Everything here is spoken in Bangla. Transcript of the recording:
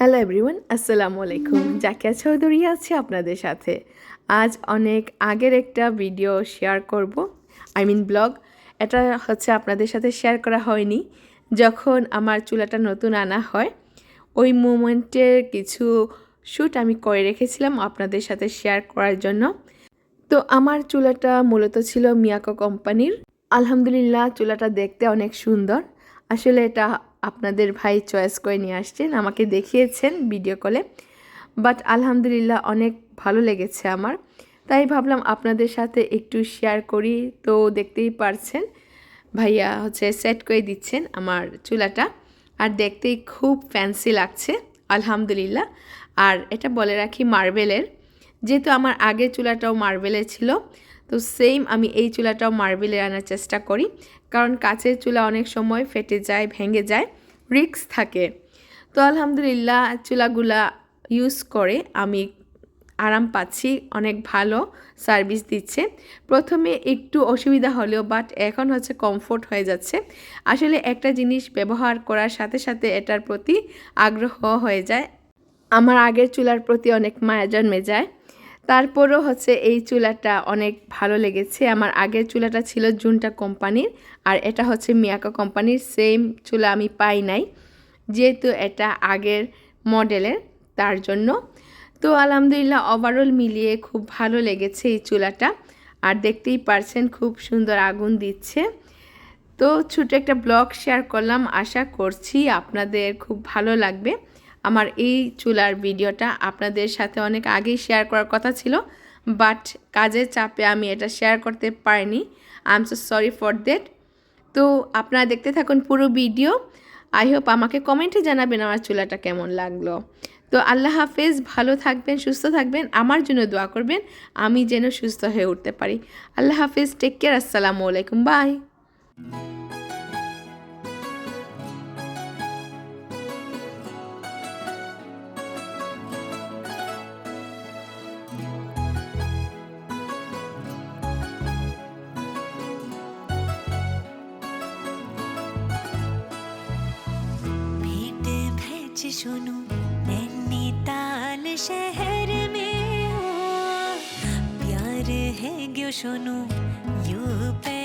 হ্যালো এভরিওয়ান আসসালামু আলাইকুম জাকিয়া চৌধুরী আছে আপনাদের সাথে। আজ অনেক আগের একটা ভিডিও শেয়ার করব। আই মিন ব্লগ এটা হচ্ছে আপনাদের সাথে শেয়ার করা হয়নি। যখন আমার চুলাটা নতুন আনা হয়, ওই মুমেন্টের কিছু শ্যুট আমি করে রেখেছিলাম আপনাদের সাথে শেয়ার করার জন্য। তো আমার চুলাটা মূলত ছিল মিয়াকো কোম্পানির। আলহামদুলিল্লাহ, চুলাটা দেখতে অনেক সুন্দর। আসলে এটা আপনাদের ভাই চয়েস করে নিয়ে আসছেন, আমাকে দেখিয়েছেন ভিডিও কলে বাট আলহামদুলিল্লাহ অনেক ভালো লেগেছে আমার। তাই ভাবলাম আপনাদের সাথে একটু শেয়ার করি। তো দেখতেই পারছেন, ভাইয়া হচ্ছে সেট করে দিচ্ছেন আমার চুলাটা। আর দেখতেই খুব ফ্যান্সি লাগছে, আলহামদুলিল্লাহ। আর এটা বলে রাখি মার্বেলের যেহেতু আমার আগের চুলাটাও মার্বেলের ছিল তো সেম আমি এই চুলাটাও মার্বেলের আনার চেষ্টা করি। কারণ কাছের চুলা অনেক সময় ফেটে যায়, ভেঙে যায় রিক্স থাকে। তো আলহামদুলিল্লাহ চুলাগুলা ইউজ করে আমি আরাম পাচ্ছি, অনেক ভালো সার্ভিস দিচ্ছে। প্রথমে একটু অসুবিধা হলেও বাট এখন হচ্ছে কমফোর্ট হয়ে যাচ্ছে। আসলে একটা জিনিস ব্যবহার করার সাথে সাথে এটার প্রতি আগ্রহ হয়ে যায়। আমার আগের চুলার প্রতি অনেক মায়া জন্মে যায়। তারপরও হচ্ছে এই চুলাটা অনেক ভালো লেগেছে। আমার আগের চুলাটা ছিল জুনটা কোম্পানির আর এটা হচ্ছে মিয়াকা কোম্পানির। সেম চুলা আমি পাই নাই, যেহেতু এটা আগের মডেলের, তার জন্য। তো আলহামদুলিল্লাহ ওভারঅল মিলিয়ে খুব ভালো লেগেছে এই চুলাটা আর দেখতেই পারছেন খুব সুন্দর আগুন দিচ্ছে। তো ছোটো একটা ব্লগ শেয়ার করলাম। আশা করছি আপনাদের খুব ভালো লাগবে। আমার এই চুলার ভিডিওটা আপনাদের সাথে অনেক আগেই শেয়ার করার কথা ছিল বাট কাজের চাপে আমি এটা শেয়ার করতে পারিনি। I am so sorry for that তো আপনারা দেখতে থাকুন পুরো ভিডিও। আই হোপ আমাকে কমেন্টে জানাবেন আমার চুলাটা কেমন লাগল। তো আল্লাহ হাফেজ, ভালো থাকবেন, সুস্থ থাকবেন, আমার জন্য দোয়া করবেন, আমি যেন সুস্থ হয়ে উঠতে পারি। আল্লাহ হাফেজ টেক কেয়ার আসসালামু আলাইকুম বাই भैच सुनो। नैनीताल शहर में प्यार है ग्यो सुनो यू पे